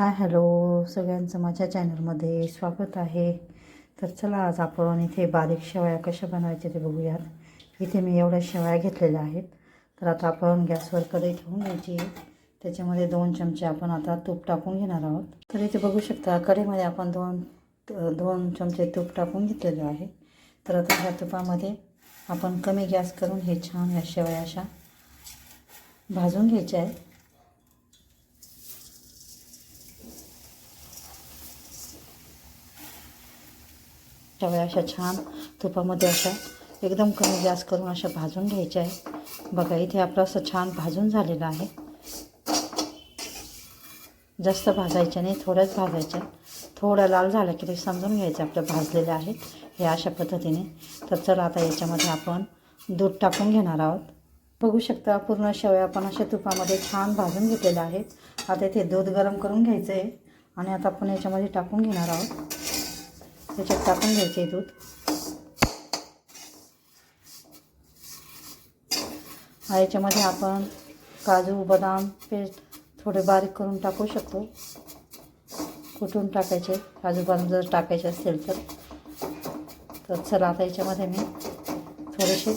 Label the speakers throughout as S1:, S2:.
S1: Hi hello. सगळ्यांचं माझ्या चॅनलमध्ये स्वागत आहे. तर चला आज आपण इथे बारीक शेवया कशा बनवायच्या ते बघूयात. इथे मी एवढ्या शेवया घेतलेल्या आहेत. तर आता आपण गॅसवर कढई ठेवून घ्यायची त्याच्यामध्ये दोन चमचे आपण आता तूप टाकून घेणार आहोत. तर इथे बघू शकता कढईमध्ये आपण दोन दोन चमचे तूप टाकून घेतलेले आहे. तर आता ह्या तुपामध्ये आपण कमी गॅस करून हे छान या शेवया अशा भाजून घ्यायच्या आहे शेवया अशा छान तुपामध्ये अशा एकदम कमी गॅस करून अशा भाजून घ्यायच्या आहे बघा इथे आपलं असं छान भाजून झालेलं आहे. जास्त भाजायच्या नाही थोड्याच भाजायच्या थोडं लाल झाला की ते समजून घ्यायचं आपलं भाजलेलं आहे हे अशा पद्धतीने. तर चला आता याच्यामध्ये आपण दूध टाकून घेणार आहोत. बघू शकता पूर्ण शेवया आपण अशा तुपामध्ये छान भाजून घेतलेल्या आहेत आता इथे दूध गरम करून घ्यायचं आहे आणि आता आपण याच्यामध्ये टाकून घेणार आहोत. त्याच्यात टाकून घ्यायचे दूध. याच्यामध्ये आपण काजू बदाम पेस्ट थोडे बारीक करून टाकू शकतो. कुठून टाकायचे? काजू बदाम जर टाकायचे असतील तर. तर चला आता याच्यामध्ये मी थोडेसे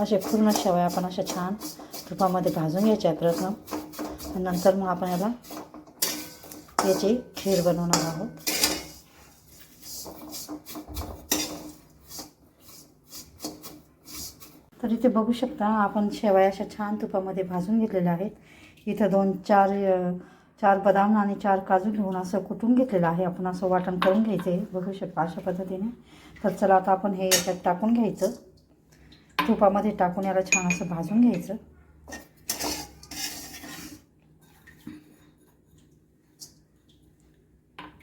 S1: असे पूर्ण शेवया आपण अशा छान तुपामध्ये भाजून घ्यायच्या प्रथम. नंतर मग आपण याला याची खीर बनवणार आहोत. तर इथे बघू शकता आपण शेवया अशा छान तुपामध्ये भाजून घेतलेल्या आहेत. इथं दोन चार चार बदाम आणि चार काजू घेऊन असं कुटून घेतलेलं आहे. आपण असं वाटण करून घ्यायचं आहे. बघू शकता अशा पद्धतीने. तर चला आता आपण हे याच्यात टाकून घ्यायचं. तुपामध्ये टाकून याला छान असं भाजून घ्यायचं.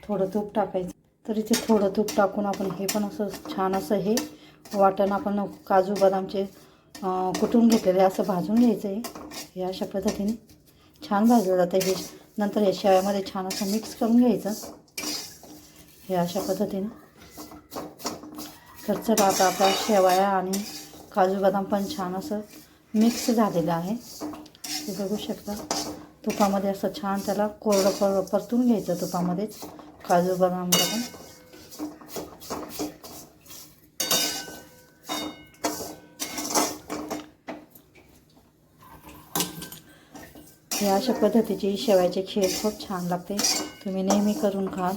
S1: थोडं तूप टाकायचं. तर इथे थोडं तूप टाकून आपण हे पण असं छान असं हे वाटण आपण काजू बदामचे कुटून घेतलेले असं भाजून घ्यायचं आहे हे अशा पद्धतीने छान भाजलं जातं. हे नंतर हे शेवयामध्ये छान असं मिक्स करून घ्यायचं. हे अशा पद्धतीने. तर चला आता आपला शेवया आणि काजू बदाम पण छान असं मिक्स झालेलं आहे. ते बघू शकता. तुपामध्ये असं छान त्याला कोरडं कोरडं परतून घ्यायचं तुपामध्येच काजू बदाम पण हे अशा पद्धतीची शेवायची खीर खूप छान लागते. तुम्ही नेहमी करून खाल.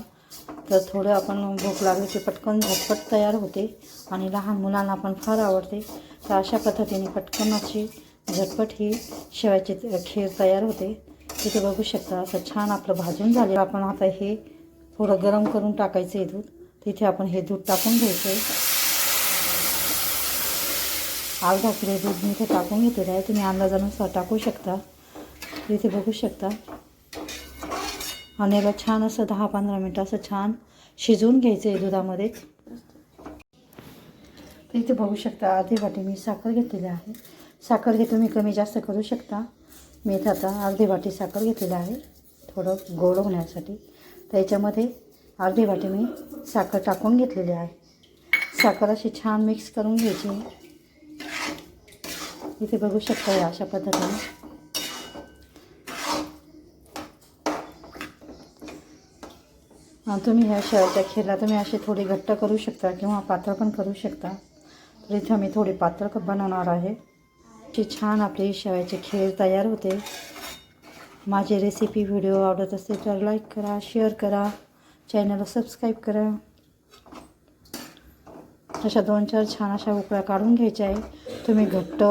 S1: तर थोडं आपण भूक लागली की पटकन झटपट तयार होते आणि लहान मुलांना पण फार आवडते. तर अशा पद्धतीने पटकन अशी झटपट ही शेवायची खीर तयार होते. तिथे बघू शकता असं छान आपलं भाजून झालं आपण आता हे थोडं गरम करून टाकायचं आहे दूध. तिथे आपण हे दूध टाकून घ्यायचं आहे अर्धा किलो दूध मी इथे टाकून घेतलेलं आहे. तुम्ही अंदाजानुसार टाकू शकता. इथे बघू शकता. आणि याला छान असं दहा पंधरा मिनटं असं छान शिजवून घ्यायचं आहे दुधामध्ये. तर इथे बघू शकता अर्धी वाटी मी साखर घेतलेली आहे. साखर हे तुम्ही कमी जास्त करू शकता. मी इथं आता अर्धी वाटी साखर घेतलेली आहे थोडं गोड होण्यासाठी. तर याच्यामध्ये अर्धी वाटी मी साखर टाकून घेतलेली आहे. साखर अशी छान मिक्स करून घ्यायची. इथे बघू शकता या अशा पद्धतीने. तुम्ही ह्या शेवटच्या खीरला तुम्ही अशी थोडी घट्ट करू शकता किंवा पातळ पण करू शकता. तर इथं मी थोडी पातळ बनवणार आहे. अशी छान आपली शेवयाची खीर तयार होते. माझी रेसिपी व्हिडिओ आवडत असेल तर लाईक करा शेअर करा. चॅनलला सबस्क्राईब करा. अशा दोन चार छान अशा उकळ्या काढून घ्यायच्या आहे तुम्ही घट्ट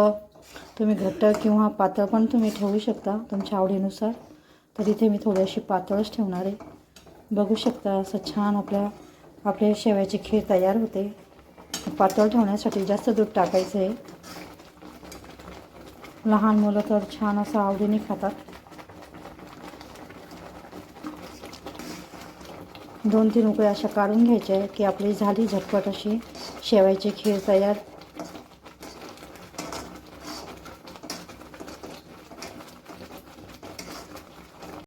S1: तुम्ही घट्ट किंवा पातळ पण तुम्ही ठेवू शकता तुमच्या आवडीनुसार. तर इथे मी थोडी अशी पातळच ठेवणार आहे. बघू शकता असं छान आपल्या आपल्या शेवयाची खीर तयार होते. पातळ ठेवण्यासाठी जास्त दूध टाकायचं. आहे लहान मुलं तर छान असं आवडीने खातात. दोन तीन उकळे अशा काढून घ्यायच्या आहे की आपली झाली झटपट अशी शेवायची खीर तयार